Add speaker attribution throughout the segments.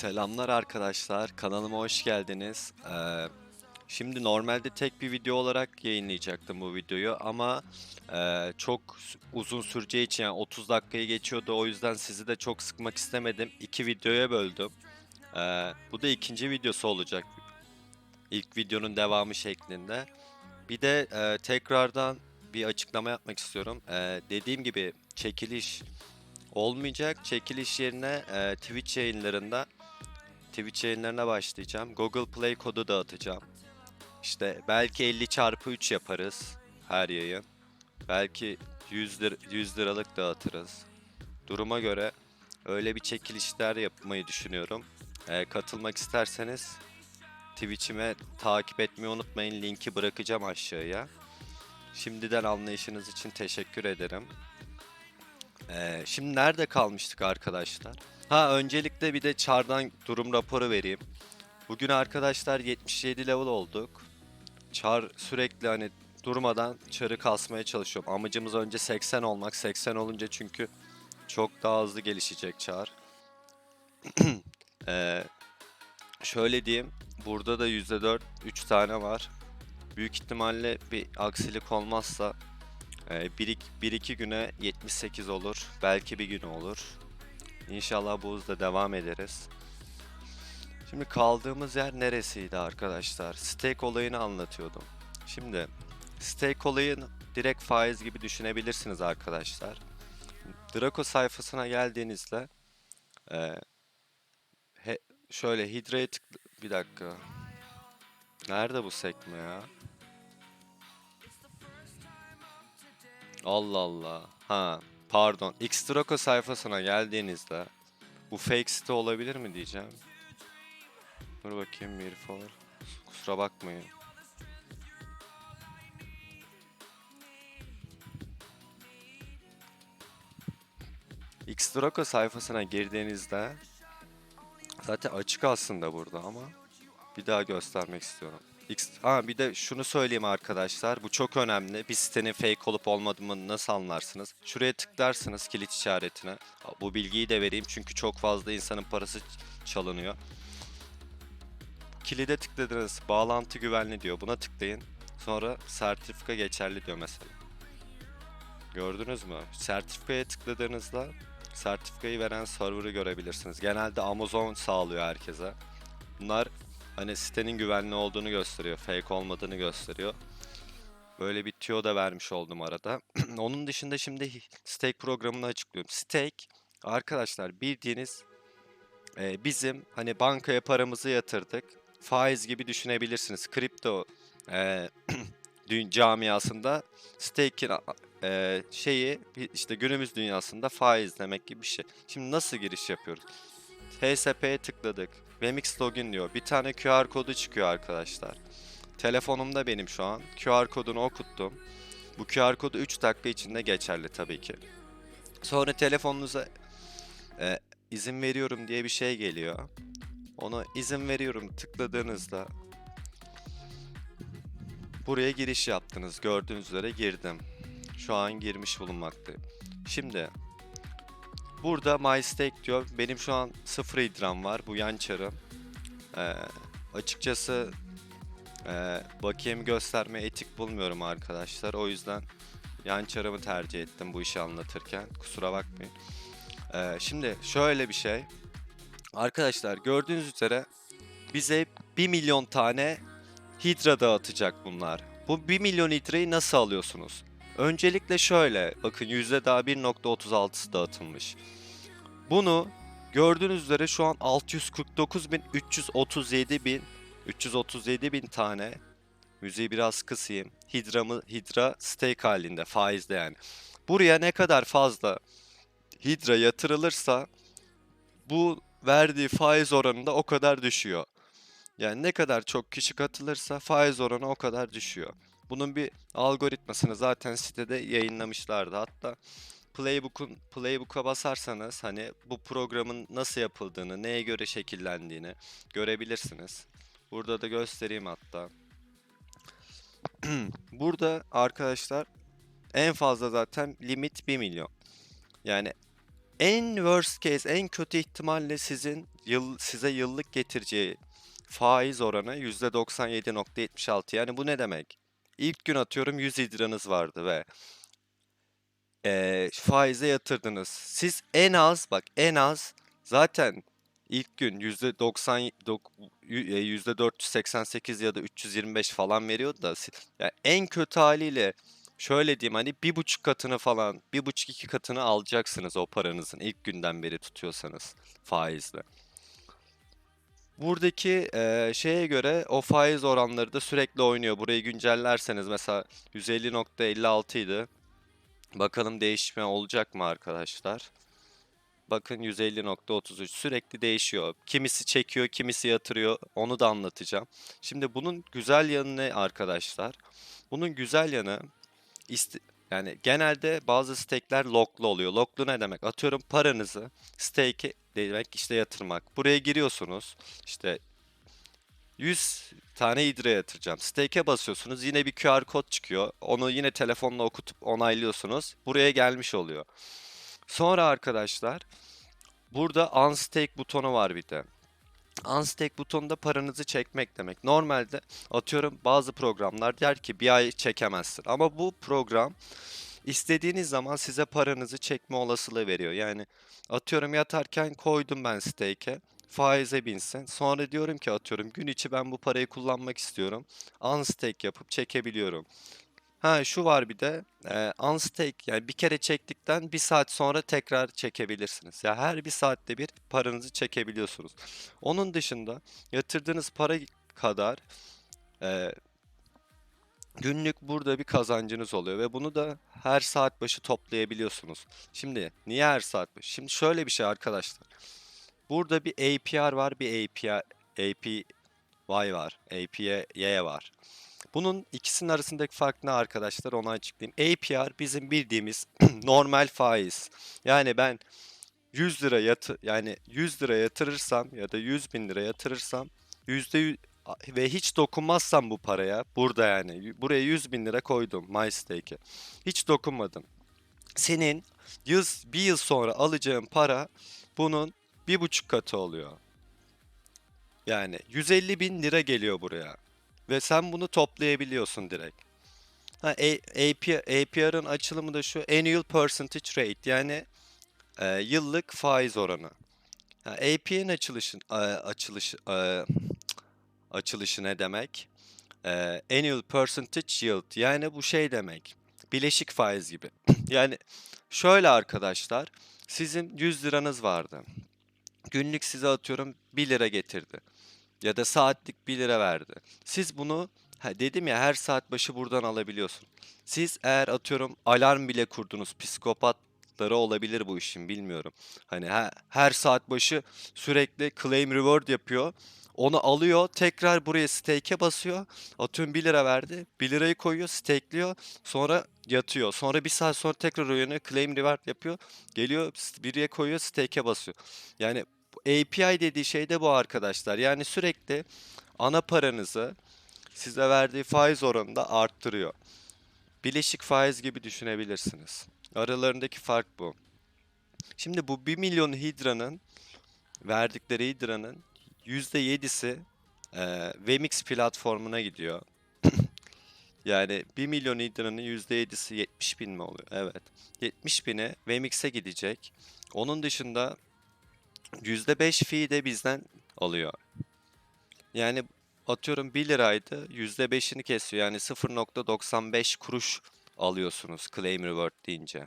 Speaker 1: Selamlar arkadaşlar, kanalıma hoş geldiniz. Ee, şimdi normalde tek bir video olarak yayınlayacaktım bu videoyu ama e, çok uzun süreceği için yani 30 dakikayı geçiyordu o yüzden sizi de çok sıkmak istemedim. İki videoya böldüm. Ee, bu da ikinci videosu olacak. İlk videonun devamı şeklinde. Bir de e, tekrardan bir açıklama yapmak istiyorum. Ee, dediğim gibi çekiliş olmayacak. Çekiliş yerine e, Twitch yayınlarında Twitch yayınlarına başlayacağım. Google Play kodu dağıtacağım. İşte belki 50 çarpı 3 yaparız her yayın. Belki 100, lir 100 liralık dağıtırız. Duruma göre öyle bir çekilişler yapmayı düşünüyorum. Ee, katılmak isterseniz Twitch'ime takip etmeyi unutmayın. Linki bırakacağım aşağıya. Şimdiden anlayışınız için teşekkür ederim. Ee, şimdi nerede kalmıştık arkadaşlar? Ha öncelikle bir de Char'dan durum raporu vereyim. Bugün arkadaşlar 77 level olduk. Char sürekli hani durmadan Char'ı kasmaya çalışıyorum. Amacımız önce 80 olmak. 80 olunca çünkü çok daha hızlı gelişecek Char. Ee, şöyle diyeyim. Burada da %4 3 tane var. Büyük ihtimalle bir aksilik olmazsa 1-2 güne 78 olur. Belki bir gün olur. İnşallah bu hızla devam ederiz. Şimdi kaldığımız yer neresiydi arkadaşlar? Stake olayını anlatıyordum. Şimdi stake olayını direkt faiz gibi düşünebilirsiniz arkadaşlar. Draco sayfasına geldiğinizde e, he- şöyle Hydra'ya tıkla... Bir dakika. Nerede bu sekme ya? Allah Allah. Ha, pardon. Xtraco sayfasına geldiğinizde bu fake site olabilir mi diyeceğim. Dur bakayım bir for. Kusura bakmayın. Xtraco sayfasına girdiğinizde zaten açık aslında burada ama bir daha göstermek istiyorum. X, ha bir de şunu söyleyeyim arkadaşlar. Bu çok önemli. Bir sitenin fake olup olmadığını nasıl anlarsınız? Şuraya tıklarsınız kilit işaretine. Bu bilgiyi de vereyim çünkü çok fazla insanın parası çalınıyor. Kilide tıkladınız. Bağlantı güvenli diyor. Buna tıklayın. Sonra sertifika geçerli diyor mesela. Gördünüz mü? Sertifikaya tıkladığınızda sertifikayı veren server'ı görebilirsiniz. Genelde Amazon sağlıyor herkese. Bunlar hani sitenin güvenli olduğunu gösteriyor, fake olmadığını gösteriyor. Böyle bir tüyo da vermiş oldum arada. Onun dışında şimdi stake programını açıklıyorum. Stake arkadaşlar bildiğiniz e, bizim hani bankaya paramızı yatırdık. Faiz gibi düşünebilirsiniz. Kripto e, dü- camiasında stake'in e, şeyi işte günümüz dünyasında faiz demek gibi bir şey. Şimdi nasıl giriş yapıyoruz? HSP'ye tıkladık. Remix login diyor. Bir tane QR kodu çıkıyor arkadaşlar. Telefonumda benim şu an. QR kodunu okuttum. Bu QR kodu 3 dakika içinde geçerli tabii ki. Sonra telefonunuza e, izin veriyorum diye bir şey geliyor. Ona izin veriyorum tıkladığınızda buraya giriş yaptınız. Gördüğünüz üzere girdim. Şu an girmiş bulunmaktayım. Şimdi Burada My Stake diyor. Benim şu an 0 idram var. Bu yan çarım. Ee, açıkçası e, bakiyemi gösterme etik bulmuyorum arkadaşlar. O yüzden yan çarımı tercih ettim bu işi anlatırken. Kusura bakmayın. Ee, şimdi şöyle bir şey. Arkadaşlar gördüğünüz üzere bize 1 milyon tane hidra dağıtacak bunlar. Bu 1 milyon hidrayı nasıl alıyorsunuz? Öncelikle şöyle, bakın yüzde daha 1.36'sı dağıtılmış. Bunu gördüğünüz üzere şu an 649.337 bin 337 bin tane müziği biraz kısayım. Hidramı Hidra stake halinde faizde yani. Buraya ne kadar fazla Hidra yatırılırsa bu verdiği faiz oranı da o kadar düşüyor. Yani ne kadar çok kişi katılırsa faiz oranı o kadar düşüyor. Bunun bir algoritmasını zaten sitede yayınlamışlardı. Hatta Playbook'un Playbook'a basarsanız hani bu programın nasıl yapıldığını, neye göre şekillendiğini görebilirsiniz. Burada da göstereyim hatta. Burada arkadaşlar en fazla zaten limit 1 milyon. Yani En worst case, en kötü ihtimalle sizin yıl size yıllık getireceği faiz oranı %97.76. Yani bu ne demek? İlk gün atıyorum 100 liranız vardı ve eee faize yatırdınız. Siz en az bak en az zaten ilk gün %90 dok- y- e, %488 ya da 325 falan veriyordu da yani en kötü haliyle şöyle diyeyim hani bir buçuk katını falan bir buçuk iki katını alacaksınız o paranızın ilk günden beri tutuyorsanız faizle. Buradaki eee, şeye göre o faiz oranları da sürekli oynuyor. Burayı güncellerseniz mesela 150.56 idi. Bakalım değişme olacak mı arkadaşlar? Bakın 150.33 sürekli değişiyor. Kimisi çekiyor, kimisi yatırıyor. Onu da anlatacağım. Şimdi bunun güzel yanı ne arkadaşlar? Bunun güzel yanı yani genelde bazı stake'ler locklu oluyor. Locklu ne demek? Atıyorum paranızı stake'e demek işte yatırmak. Buraya giriyorsunuz. İşte 100 tane hidre yatıracağım. Stake'e basıyorsunuz. Yine bir QR kod çıkıyor. Onu yine telefonla okutup onaylıyorsunuz. Buraya gelmiş oluyor. Sonra arkadaşlar burada unstake butonu var bir de. Unstake butonu da paranızı çekmek demek. Normalde atıyorum bazı programlar der ki bir ay çekemezsin. Ama bu program istediğiniz zaman size paranızı çekme olasılığı veriyor. Yani atıyorum yatarken koydum ben stake'e. Faize binsin. Sonra diyorum ki atıyorum gün içi ben bu parayı kullanmak istiyorum. Unstake yapıp çekebiliyorum. Ha şu var bir de e, unstake yani bir kere çektikten bir saat sonra tekrar çekebilirsiniz. Ya her bir saatte bir paranızı çekebiliyorsunuz. Onun dışında yatırdığınız para kadar e, günlük burada bir kazancınız oluyor ve bunu da her saat başı toplayabiliyorsunuz. Şimdi niye her saat başı? Şimdi şöyle bir şey arkadaşlar. Burada bir APR var, bir API, APY var, APY var. Bunun ikisinin arasındaki fark ne arkadaşlar onu açıklayayım. APR bizim bildiğimiz normal faiz. Yani ben 100 lira yatı yani 100 lira yatırırsam ya da 100 bin lira yatırırsam yüzde ve hiç dokunmazsam bu paraya burada yani buraya 100 bin lira koydum MyStake'e hiç dokunmadım. Senin yıl, bir yıl sonra alacağın para bunun bir buçuk katı oluyor. Yani 150 bin lira geliyor buraya ve sen bunu toplayabiliyorsun direkt. Ha, APR'ın açılımı da şu Annual Percentage Rate yani e, yıllık faiz oranı. Ha, AP'nin açılışı, e, açılışı, e, açılışı ne demek? E, Annual Percentage Yield yani bu şey demek. Bileşik faiz gibi. Yani şöyle arkadaşlar sizin 100 liranız vardı. Günlük size atıyorum 1 lira getirdi. Ya da saatlik 1 lira verdi. Siz bunu ha dedim ya her saat başı buradan alabiliyorsun. Siz eğer atıyorum alarm bile kurdunuz psikopatları olabilir bu işin bilmiyorum. Hani her, her saat başı sürekli claim reward yapıyor. Onu alıyor tekrar buraya stake'e basıyor. Atıyorum 1 lira verdi. 1 lirayı koyuyor stakeliyor. Sonra yatıyor. Sonra bir saat sonra tekrar uyanıyor claim reward yapıyor. Geliyor biriye koyuyor stake'e basıyor. Yani API dediği şey de bu arkadaşlar. Yani sürekli ana paranızı size verdiği faiz oranında arttırıyor. Bileşik faiz gibi düşünebilirsiniz. Aralarındaki fark bu. Şimdi bu 1 milyon hidranın verdikleri hidranın %7'si eee Vemix platformuna gidiyor. Yani 1 milyon hidranın %7'si 70 bin mi oluyor? Evet. 70 bini Vemix'e gidecek. Onun dışında %5 fee de bizden alıyor. Yani atıyorum 1 liraydı %5'ini kesiyor. Yani 0.95 kuruş alıyorsunuz claim reward deyince.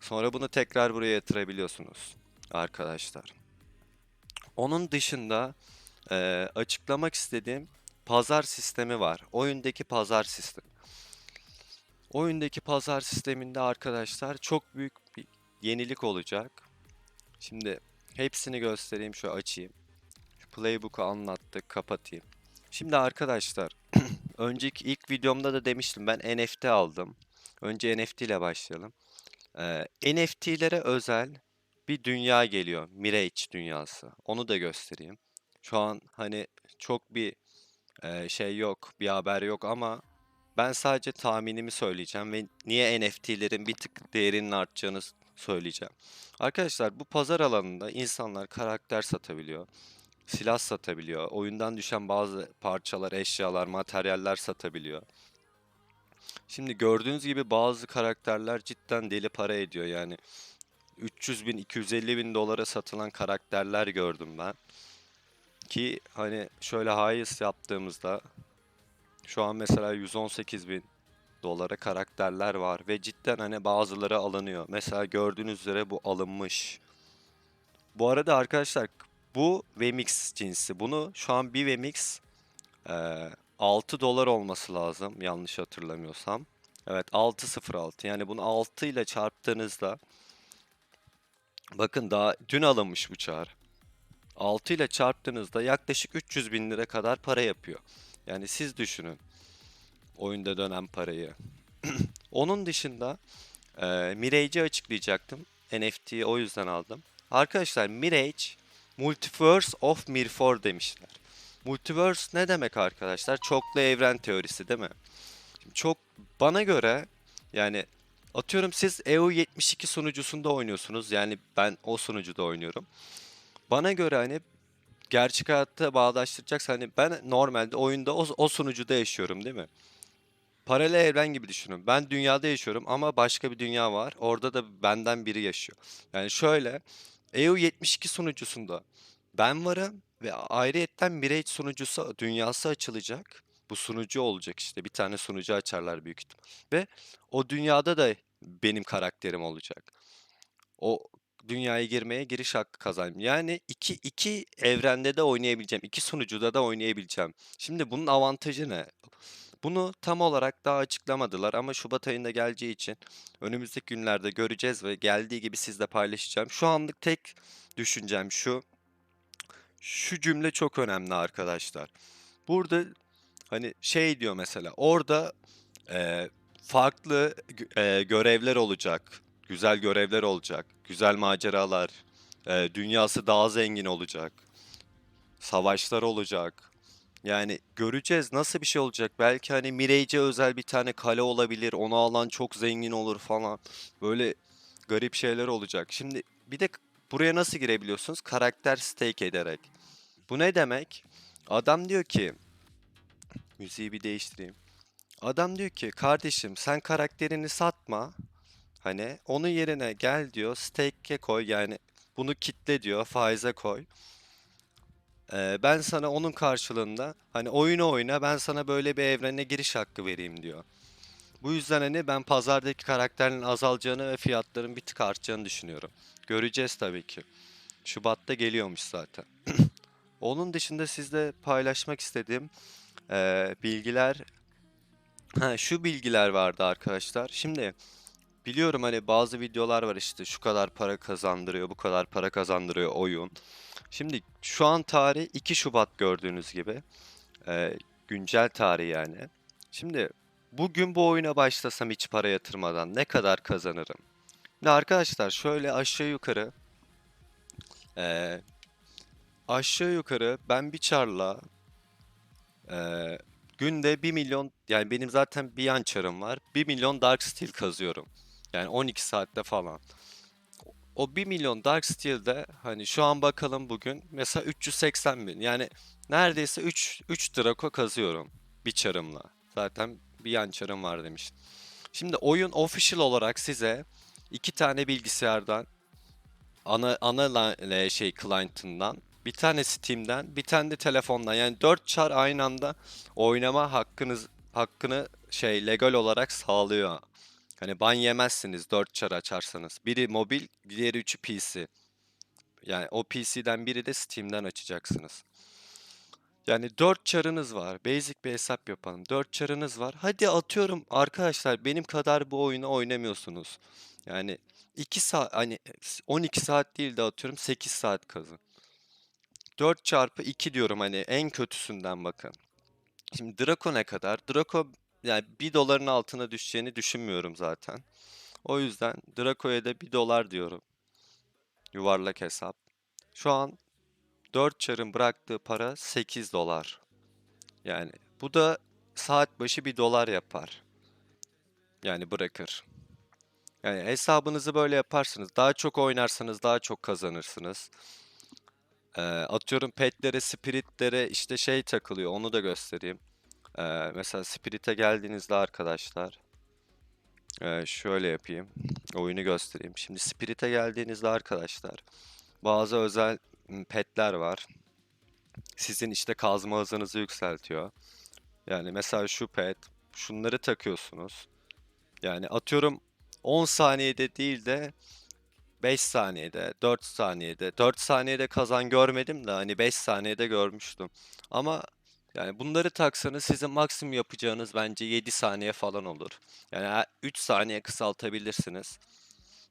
Speaker 1: Sonra bunu tekrar buraya yatırabiliyorsunuz arkadaşlar. Onun dışında eee, açıklamak istediğim pazar sistemi var. Oyundaki pazar sistemi. Oyundaki pazar sisteminde arkadaşlar çok büyük bir yenilik olacak. Şimdi hepsini göstereyim şu açayım. Şu playbook'u anlattık kapatayım. Şimdi arkadaşlar önceki ilk videomda da demiştim ben NFT aldım. Önce NFT ile başlayalım. Ee, NFT'lere özel bir dünya geliyor. Mirage dünyası. Onu da göstereyim. Şu an hani çok bir e, şey yok, bir haber yok ama ben sadece tahminimi söyleyeceğim ve niye NFT'lerin bir tık değerinin artacağını söyleyeceğim. Arkadaşlar bu pazar alanında insanlar karakter satabiliyor. Silah satabiliyor. Oyundan düşen bazı parçalar, eşyalar, materyaller satabiliyor. Şimdi gördüğünüz gibi bazı karakterler cidden deli para ediyor yani. 300 bin, 250 bin dolara satılan karakterler gördüm ben. Ki hani şöyle highest yaptığımızda şu an mesela 118 bin dolara karakterler var ve cidden hani bazıları alınıyor. Mesela gördüğünüz üzere bu alınmış. Bu arada arkadaşlar bu VMix cinsi. Bunu şu an bir VMix eee 6 dolar olması lazım yanlış hatırlamıyorsam. Evet 6.06 yani bunu 6 ile çarptığınızda bakın daha dün alınmış bu çağrı. 6 ile çarptığınızda yaklaşık 300 bin lira kadar para yapıyor. Yani siz düşünün oyunda dönen parayı. Onun dışında e, Mirage'i açıklayacaktım. NFT'yi o yüzden aldım. Arkadaşlar Mirage Multiverse of Mirror demişler. Multiverse ne demek arkadaşlar? Çoklu evren teorisi değil mi? Şimdi çok bana göre yani atıyorum siz EU72 sunucusunda oynuyorsunuz. Yani ben o sunucuda oynuyorum. Bana göre hani gerçek hayatta bağdaştıracaksa hani ben normalde oyunda o, o sunucuda yaşıyorum değil mi? Paralel evren gibi düşünün. Ben dünyada yaşıyorum ama başka bir dünya var. Orada da benden biri yaşıyor. Yani şöyle EU72 sunucusunda ben varım ve ayrıyetten Mirage sunucusu dünyası açılacak. Bu sunucu olacak işte. Bir tane sunucu açarlar büyük ihtimal. Ve o dünyada da benim karakterim olacak. O dünyaya girmeye giriş hakkı kazanayım. Yani iki, iki evrende de oynayabileceğim. iki sunucuda da oynayabileceğim. Şimdi bunun avantajı ne? Bunu tam olarak daha açıklamadılar ama Şubat ayında geleceği için önümüzdeki günlerde göreceğiz ve geldiği gibi sizle paylaşacağım. Şu anlık tek düşüncem şu. Şu cümle çok önemli arkadaşlar. Burada hani şey diyor mesela orada e, farklı e, görevler olacak. Güzel görevler olacak. Güzel maceralar. e, dünyası daha zengin olacak. Savaşlar olacak. Yani göreceğiz nasıl bir şey olacak. Belki hani Mirage'e özel bir tane kale olabilir. Onu alan çok zengin olur falan. Böyle garip şeyler olacak. Şimdi bir de buraya nasıl girebiliyorsunuz? Karakter stake ederek. Bu ne demek? Adam diyor ki müziği bir değiştireyim. Adam diyor ki kardeşim sen karakterini satma. Hani onun yerine gel diyor stake'e koy yani bunu kitle diyor faize koy. Ee, ben sana onun karşılığında hani oyunu oyna ben sana böyle bir evrene giriş hakkı vereyim diyor. Bu yüzden hani ben pazardaki karakterlerin azalacağını ve fiyatların bir tık artacağını düşünüyorum. Göreceğiz tabii ki. Şubat'ta geliyormuş zaten. Onun dışında sizle paylaşmak istediğim eee, bilgiler ha, şu bilgiler vardı arkadaşlar. Şimdi biliyorum hani bazı videolar var işte şu kadar para kazandırıyor, bu kadar para kazandırıyor oyun. Şimdi şu an tarih 2 Şubat gördüğünüz gibi. Eee, güncel tarih yani. Şimdi bugün bu oyuna başlasam hiç para yatırmadan ne kadar kazanırım? Şimdi arkadaşlar şöyle aşağı yukarı eee, aşağı yukarı ben bir çarla eee, günde bir milyon yani benim zaten bir yan çarım var. bir milyon Dark Steel kazıyorum. Yani 12 saatte falan. O bir milyon Dark Steel'de hani şu an bakalım bugün mesela 380 bin. Yani neredeyse 3, 3 Draco kazıyorum bir çarımla. Zaten bir yan çarım var demiştim. Şimdi oyun official olarak size iki tane bilgisayardan ana ana şey client'ından bir tane Steam'den bir tane de telefondan yani 4 çar aynı anda oynama hakkınız hakkını şey legal olarak sağlıyor. Hani ban yemezsiniz 4 çar açarsanız. Biri mobil, diğeri üçü PC. Yani o PC'den biri de Steam'den açacaksınız. Yani 4 çarınız var. Basic bir hesap yapalım. 4 çarınız var. Hadi atıyorum arkadaşlar benim kadar bu oyunu oynamıyorsunuz. Yani 2 saat hani 12 saat değil de atıyorum 8 saat kazın. 4 çarpı 2 diyorum hani en kötüsünden bakın. Şimdi Draco ne kadar? Draco yani 1 doların altına düşeceğini düşünmüyorum zaten. O yüzden Draco'ya da 1 dolar diyorum. Yuvarlak hesap. Şu an 4 çarın bıraktığı para 8 dolar. Yani bu da saat başı 1 dolar yapar. Yani bırakır. Yani hesabınızı böyle yaparsınız. Daha çok oynarsanız daha çok kazanırsınız. Ee, atıyorum petlere, spiritlere işte şey takılıyor. Onu da göstereyim. Ee, mesela Spirit'e geldiğinizde arkadaşlar ee, şöyle yapayım. Oyunu göstereyim. Şimdi Spirit'e geldiğinizde arkadaşlar bazı özel petler var. Sizin işte kazma hızınızı yükseltiyor. Yani mesela şu pet şunları takıyorsunuz. Yani atıyorum 10 saniyede değil de 5 saniyede, 4 saniyede, 4 saniyede kazan görmedim de hani 5 saniyede görmüştüm. Ama yani bunları taksanız sizin maksimum yapacağınız bence 7 saniye falan olur. Yani 3 saniye kısaltabilirsiniz.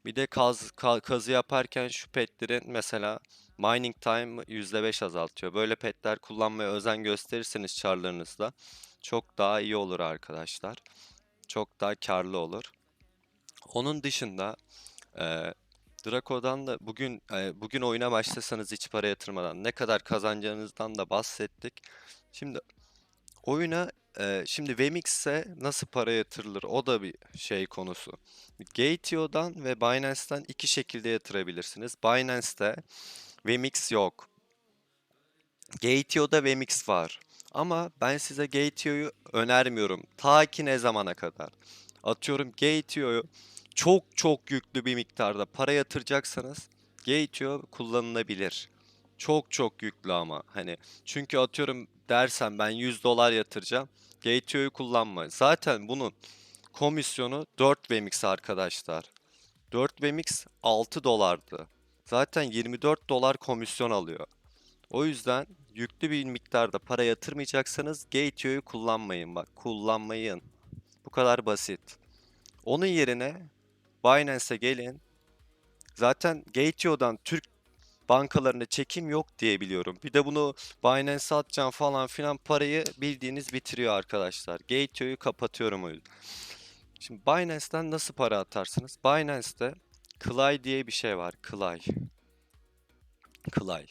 Speaker 1: Bir de kaz, ka- kazı yaparken şu petlerin mesela mining time %5 azaltıyor. Böyle petler kullanmaya özen gösterirseniz çarlarınızda çok daha iyi olur arkadaşlar. Çok daha karlı olur. Onun dışında Draco'dan da bugün e, bugün oyuna başlasanız hiç para yatırmadan ne kadar kazanacağınızdan da bahsettik. Şimdi oyuna e, şimdi Vemix'e nasıl para yatırılır o da bir şey konusu. Gateio'dan ve Binance'ten iki şekilde yatırabilirsiniz. Binance'te Vemix yok. Gateio'da Vemix var. Ama ben size Gateio'yu önermiyorum. Ta ki ne zamana kadar? Atıyorum Gateio'yu çok çok yüklü bir miktarda para yatıracaksanız Gateio kullanılabilir. Çok çok yüklü ama hani çünkü atıyorum dersen ben 100 dolar yatıracağım. Gateio'yu kullanma. Zaten bunun komisyonu 4 Vemix arkadaşlar. 4 Vemix 6 dolardı. Zaten 24 dolar komisyon alıyor. O yüzden yüklü bir miktarda para yatırmayacaksanız Gateio'yu kullanmayın bak. Kullanmayın. Bu kadar basit. Onun yerine Binance'e gelin. Zaten Gateio'dan Türk bankalarına çekim yok diye biliyorum. Bir de bunu Binance'e atacağım falan filan parayı bildiğiniz bitiriyor arkadaşlar. Gateio'yu kapatıyorum o yüzden. Şimdi Binance'ten nasıl para atarsınız? Binance'te Clay diye bir şey var. Clay. Clay.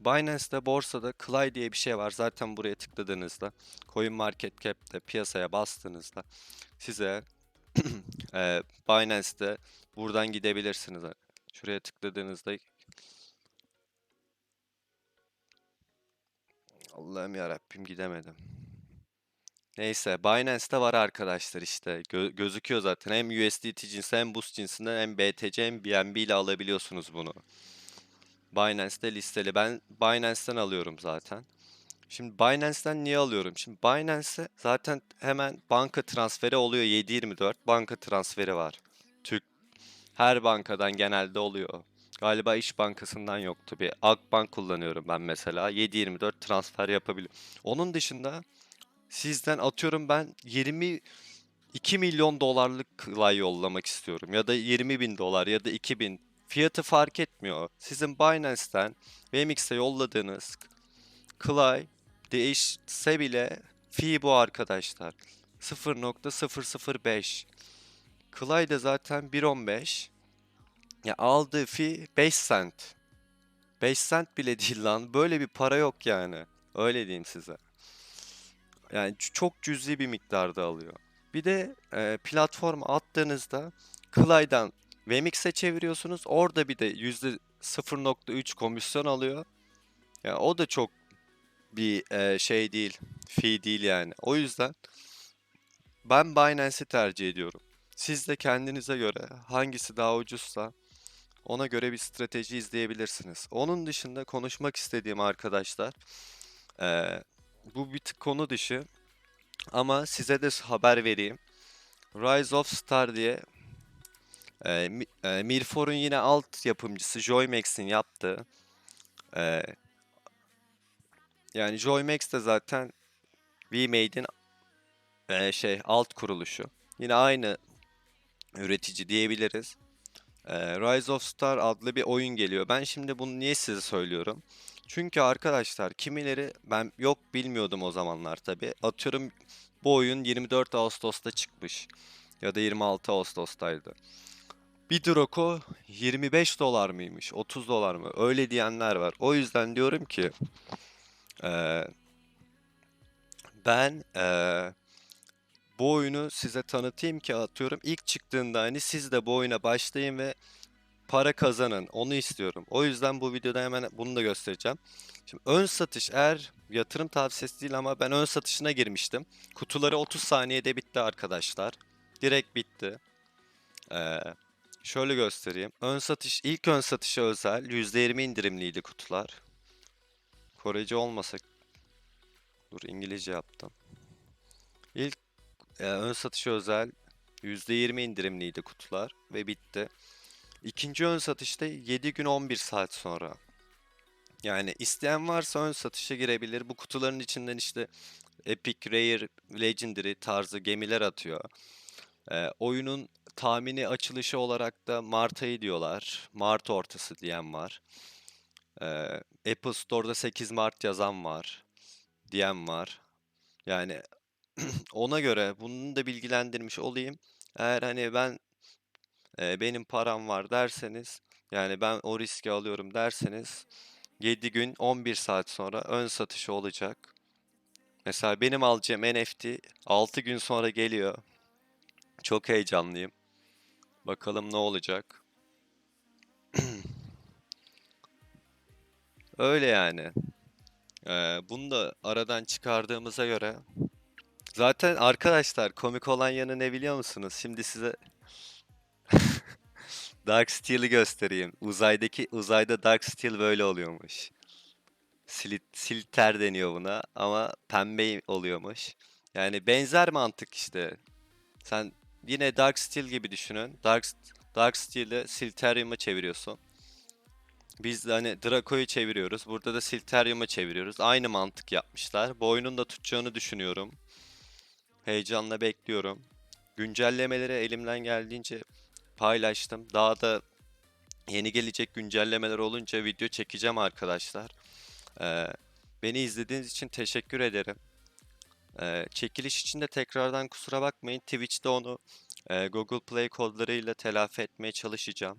Speaker 1: Binance'te borsada Clay diye bir şey var. Zaten buraya tıkladığınızda CoinMarketCap'te piyasaya bastığınızda size e, Binance'te buradan gidebilirsiniz. Şuraya tıkladığınızda Allah'ım yarabbim gidemedim. Neyse Binance'te var arkadaşlar işte. Gö- gözüküyor zaten. Hem USDT cinsi hem BUSD cinsinden hem BTC hem BNB ile alabiliyorsunuz bunu. Binance'te listeli. Ben Binance'ten alıyorum zaten. Şimdi Binance'ten niye alıyorum? Şimdi Binance'e zaten hemen banka transferi oluyor 7/24. Banka transferi var. Türk her bankadan genelde oluyor. Galiba İş Bankası'ndan yoktu. Bir Akbank kullanıyorum ben mesela. 7/24 transfer yapabiliyorum. Onun dışında sizden atıyorum ben 22 milyon dolarlık Clay yollamak istiyorum. Ya da 20 bin dolar ya da 2000. Fiyatı fark etmiyor. Sizin Binance'ten VMX'e yolladığınız Clay değişse bile fee bu arkadaşlar. 0.005. Clay da zaten 1.15. Ya aldığı fee 5 cent. 5 cent bile değil lan. Böyle bir para yok yani. Öyle diyeyim size. Yani çok cüzi bir miktarda alıyor. Bir de e, platforma attığınızda Clay'dan Vmix'e çeviriyorsunuz. Orada bir de %0.3 komisyon alıyor. Ya o da çok bir e, şey değil. Fee değil yani. O yüzden ben Binance'i tercih ediyorum. Siz de kendinize göre hangisi daha ucuzsa ona göre bir strateji izleyebilirsiniz. Onun dışında konuşmak istediğim arkadaşlar, e, bu bir tık konu dışı ama size de haber vereyim. Rise of Star diye e, e, Milfor'un yine alt yapımcısı Joymax'in yaptığı e, yani Joymax de zaten VMade'in e, şey alt kuruluşu. Yine aynı üretici diyebiliriz. E, Rise of Star adlı bir oyun geliyor. Ben şimdi bunu niye size söylüyorum? Çünkü arkadaşlar kimileri ben yok bilmiyordum o zamanlar tabi. Atıyorum bu oyun 24 Ağustos'ta çıkmış. Ya da 26 Ağustos'taydı. Bir Drogo 25 dolar mıymış? 30 dolar mı? Öyle diyenler var. O yüzden diyorum ki eee, ben eee, bu oyunu size tanıtayım ki atıyorum ilk çıktığında hani siz de bu oyuna başlayın ve para kazanın. Onu istiyorum. O yüzden bu videoda hemen bunu da göstereceğim. Şimdi ön satış eğer yatırım tavsiyesi değil ama ben ön satışına girmiştim. Kutuları 30 saniyede bitti arkadaşlar. Direkt bitti. Ee, şöyle göstereyim. Ön satış ilk ön satışa özel %20 indirimliydi kutular. Korece olmasa dur İngilizce yaptım. İlk e, ön satışa özel %20 indirimliydi kutular ve bitti. İkinci ön satışta 7 gün 11 saat sonra. Yani isteyen varsa ön satışa girebilir. Bu kutuların içinden işte Epic, Rare, Legendary tarzı gemiler atıyor. Ee, oyunun tahmini açılışı olarak da Mart ayı diyorlar. Mart ortası diyen var. Ee, Apple Store'da 8 Mart yazan var. Diyen var. Yani ona göre bunu da bilgilendirmiş olayım. Eğer hani ben e, benim param var derseniz yani ben o riski alıyorum derseniz 7 gün 11 saat sonra ön satışı olacak. Mesela benim alacağım NFT 6 gün sonra geliyor. Çok heyecanlıyım. Bakalım ne olacak. Öyle yani. Ee, bunu da aradan çıkardığımıza göre zaten arkadaşlar komik olan yanı ne biliyor musunuz? Şimdi size Dark Steel'i göstereyim. Uzaydaki uzayda Dark Steel böyle oluyormuş. Silit, silter deniyor buna ama pembe oluyormuş. Yani benzer mantık işte. Sen yine Dark Steel gibi düşünün. Dark Dark Steel'i Silterium'a çeviriyorsun. Biz de hani Draco'yu çeviriyoruz. Burada da Silterium'a çeviriyoruz. Aynı mantık yapmışlar. Bu oyunun da tutacağını düşünüyorum. Heyecanla bekliyorum. Güncellemeleri elimden geldiğince paylaştım. Daha da yeni gelecek güncellemeler olunca video çekeceğim arkadaşlar. Ee, beni izlediğiniz için teşekkür ederim. Ee, çekiliş için de tekrardan kusura bakmayın. Twitch'te onu e, Google Play kodlarıyla telafi etmeye çalışacağım.